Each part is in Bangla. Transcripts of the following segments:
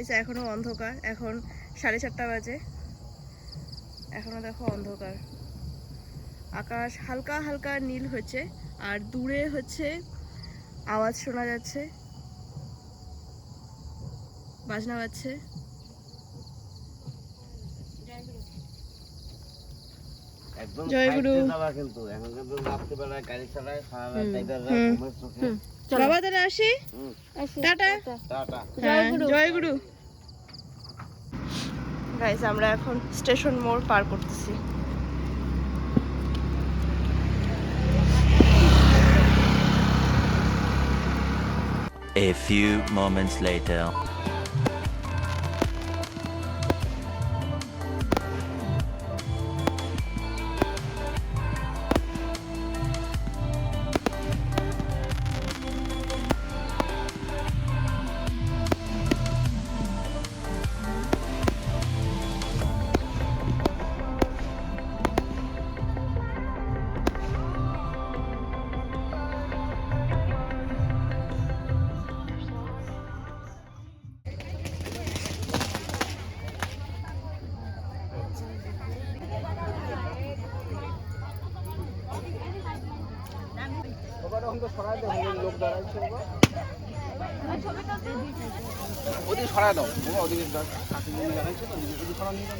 গাইস এখনও অন্ধকার। এখন সাড়ে চারটা বাজে। এখনও দেখো অন্ধকার। আকাশ হালকা হালকা নীল হচ্ছে আর দূরে হচ্ছে আওয়াজ শোনা যাচ্ছে। বাজনা বাজছে। একদম জয় গুরু। সাইডে যাওয়া কিন্তু। এখন কিন্তু রাত্রিবেলায় গাড়ি চালায় সারা রাত হুম, ড্রাইভাররা হুম, ঘুমের চোখে হুম। বাবা তাহলে আসি? টাটা। টাটা। হ্যাঁ, গাইস আমরা এখন স্টেশন মোড় পার করতেছি A few moments later. সরাই দাও ওদিকে কাকি জমি লাগাইছে তো ওদিকে সরা নিয়ে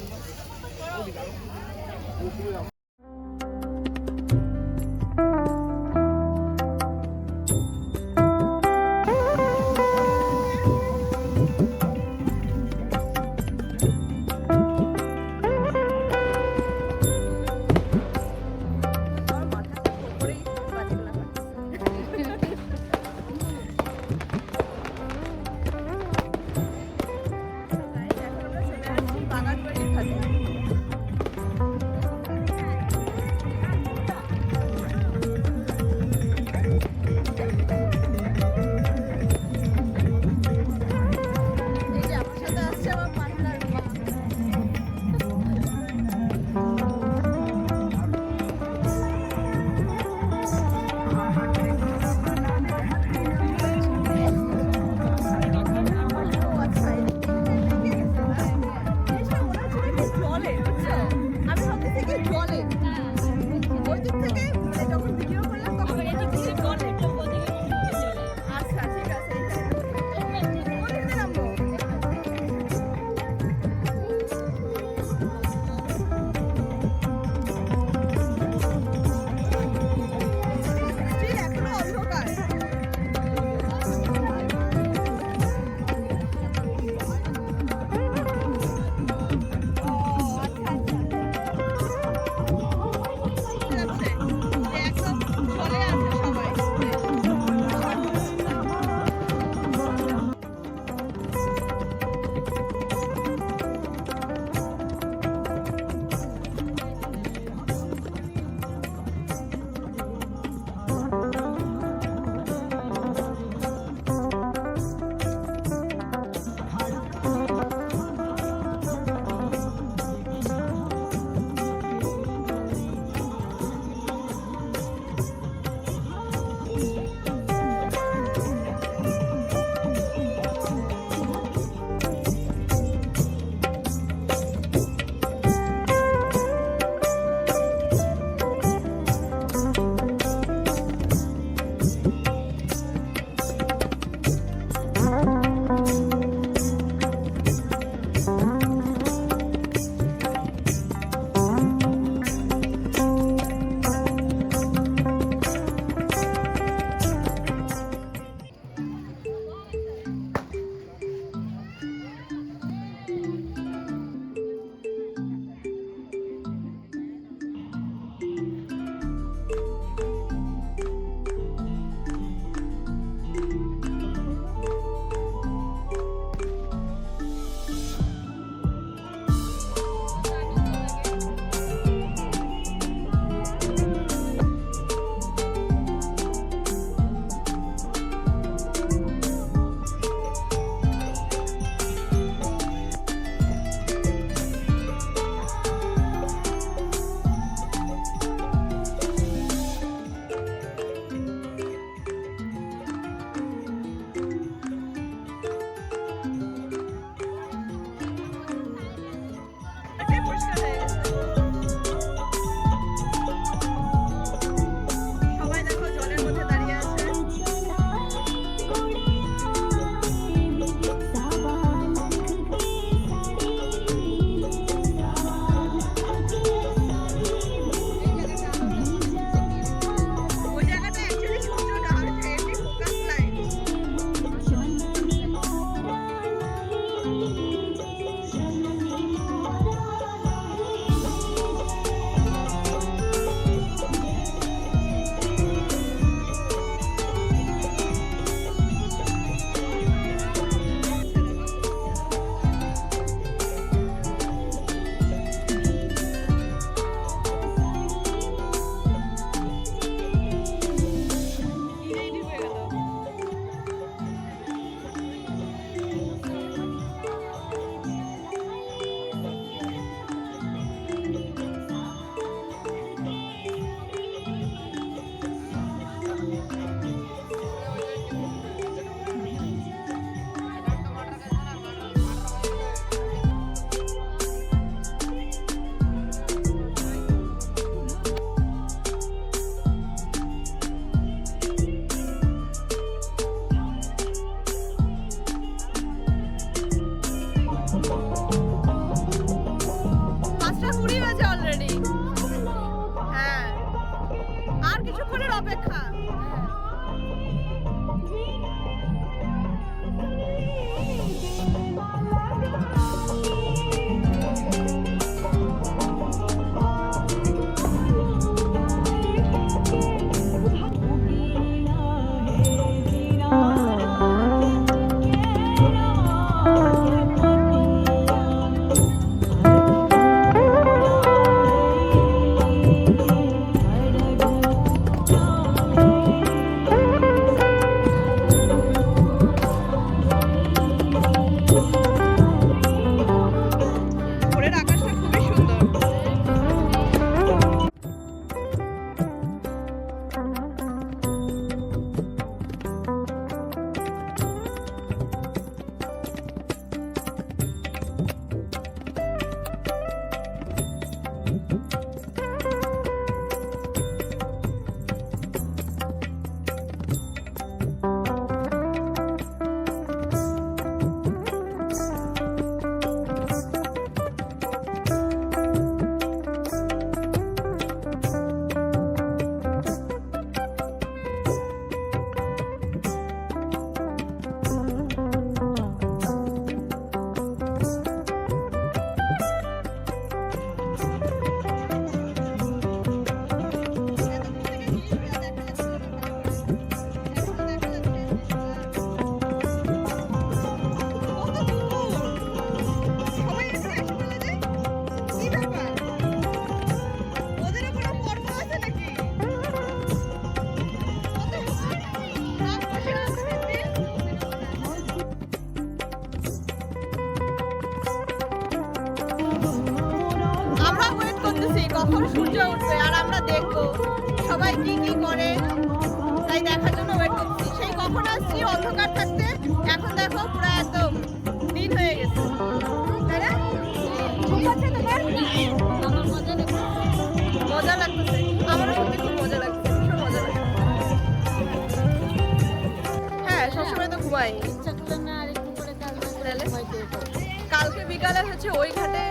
হচ্ছে ওই ঘাটে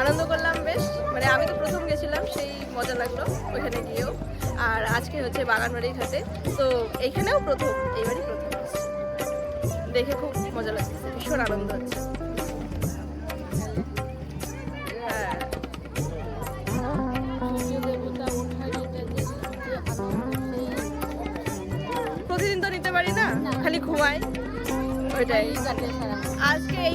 আনন্দ করলাম বেশ। মানে আমি তো প্রথম গেছিলাম, সেই মজা লাগল ওইখানে গিয়েও। আর আজকে হচ্ছে বাগানবাড়ি ঘাটে। তো এইখানেও প্রথম, এইবারই প্রথম। দেখে খুব মজা লাগছে, ভীষণ আনন্দ হচ্ছে। হ্যাঁ। প্রতিদিন তো নিতে পারি না, খালি ঘুমাই। ওইটাই। আজকে এই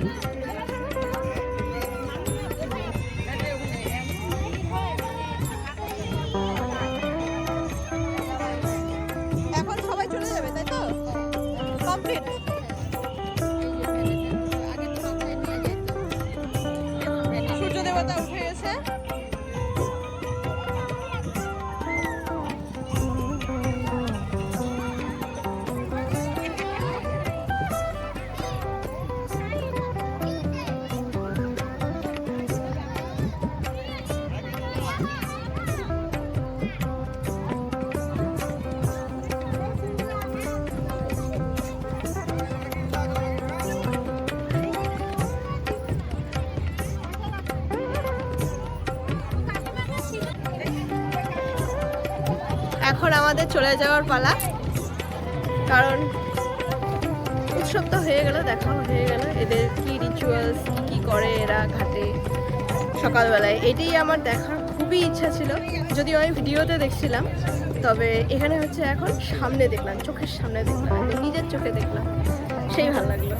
Oops. আমাদের চলে যাওয়ার পালা। কারণ উৎসব তো হয়ে গেল দেখাও হয়ে গেল। এদের কি রিচুয়ালস কি কি করে এরা ঘাটে সকালবেলায়। এটাই আমার দেখার খুবই ইচ্ছা ছিল। যদিও আমি ভিডিওতে দেখছিলাম তবে এখানে হচ্ছে এখন সামনে দেখলাম চোখের সামনে দেখলাম নিজের চোখে দেখলাম। সেই ভালো লাগল।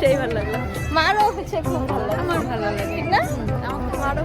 সেই ভালো লাগল। মারও হচ্ছে খুব ভালো আমার ভালো লাগে। ঠিক না? মারও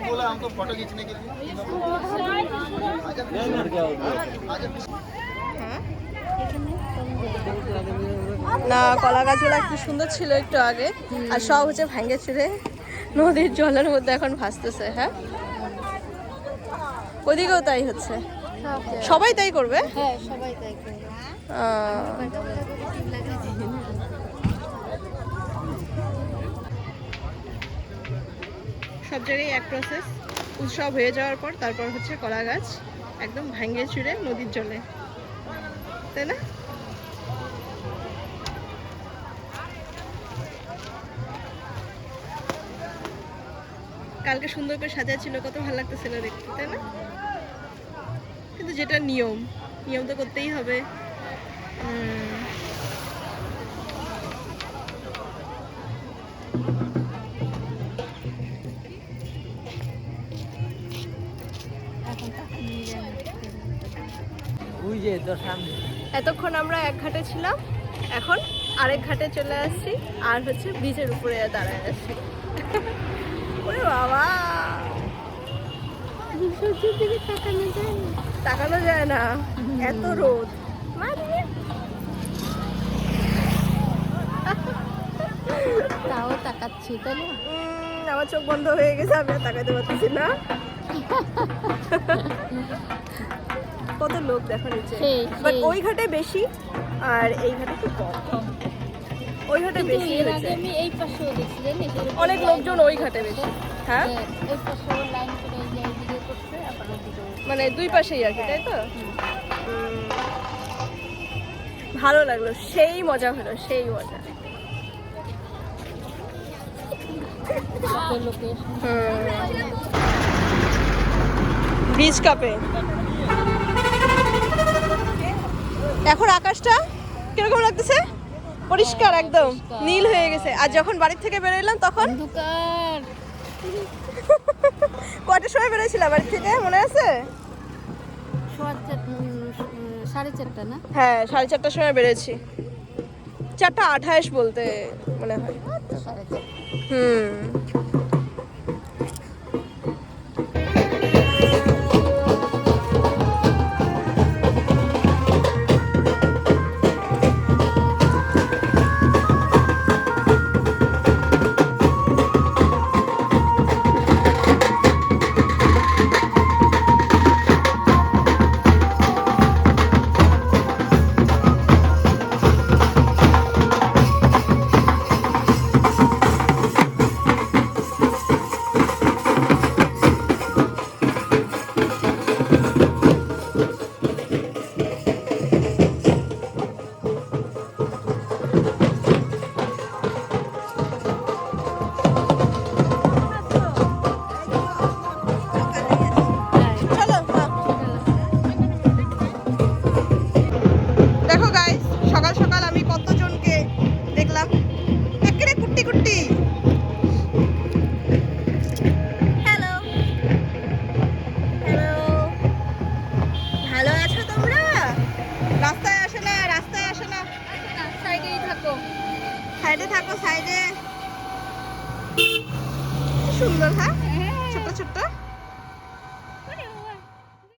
बोला हमको फोटो खींचने के लिए क्या होता না কলা গাছগুলো কি সুন্দর ছিল একটু আগে আর সব হচ্ছে ভেঙে ছিঁড়ে নদীর জলের মধ্যে এখন ভাসতেছে হ্যাঁ ওদিকেও তাই হচ্ছে সবাই তাই করবে? হ্যাঁ সবাই তাই সব জায়গায় এক প্রসেস উৎসব হয়ে যাওয়ার পর তারপর হচ্ছে কলা গাছ একদম ভাঙে চুড়ে নদীর জলে। তাই না? কালকে সুন্দর করে সাজা ছিল কত ভালো লাগতেছিল দেখতে তাই না? কিন্তু যেটা নিয়ম নিয়ম তো করতেই হবে। এতক্ষণ আমরা এক ঘাটে ছিলাম এখন আরেক ঘাটে চলে আসছি আর হচ্ছে ব্রিজের উপরে দাঁড়ায় আসছি ওরে বাবা! সূর্যের দিকে তাকানো যায় না। তাকানো যায় না। এত রোদ। তাও তাকাচ্ছি তাই না? আমার চোখ বন্ধ হয়ে গেছে আমি তাকাতে পারতেছি না। কত লোক দেখো নিচে। সেই, বাট ওই ঘাটে বেশি আর এই ঘাটে একটু কম। ওই ঘাটে বেশি আমি এই পাশেও দেখছি অনেক লোকজন ওই ঘাটে বেশি। হ্যাঁ হ্যাঁ, ওই পাশেও লাইন মানে দুই পাশেই আর কি তাই তো? ভালো লাগল সেই মজা হলো সেই মজা। কাপে। এখন আকাশটা কীরকম লাগতেছে? পরিষ্কার একদম নীল হয়ে গেছে। আর যখন বাড়ির থেকে বেরোলাম তখন? কটার সময় বেরোছিলাম বাড়ি থেকে? মনে আছে? সাড়ে চারটা না? হ্যাঁ সাড়ে চারটার সময় বেরোছি চারটা আঠাশ বলতে মনে হয়। চারটা। হুম।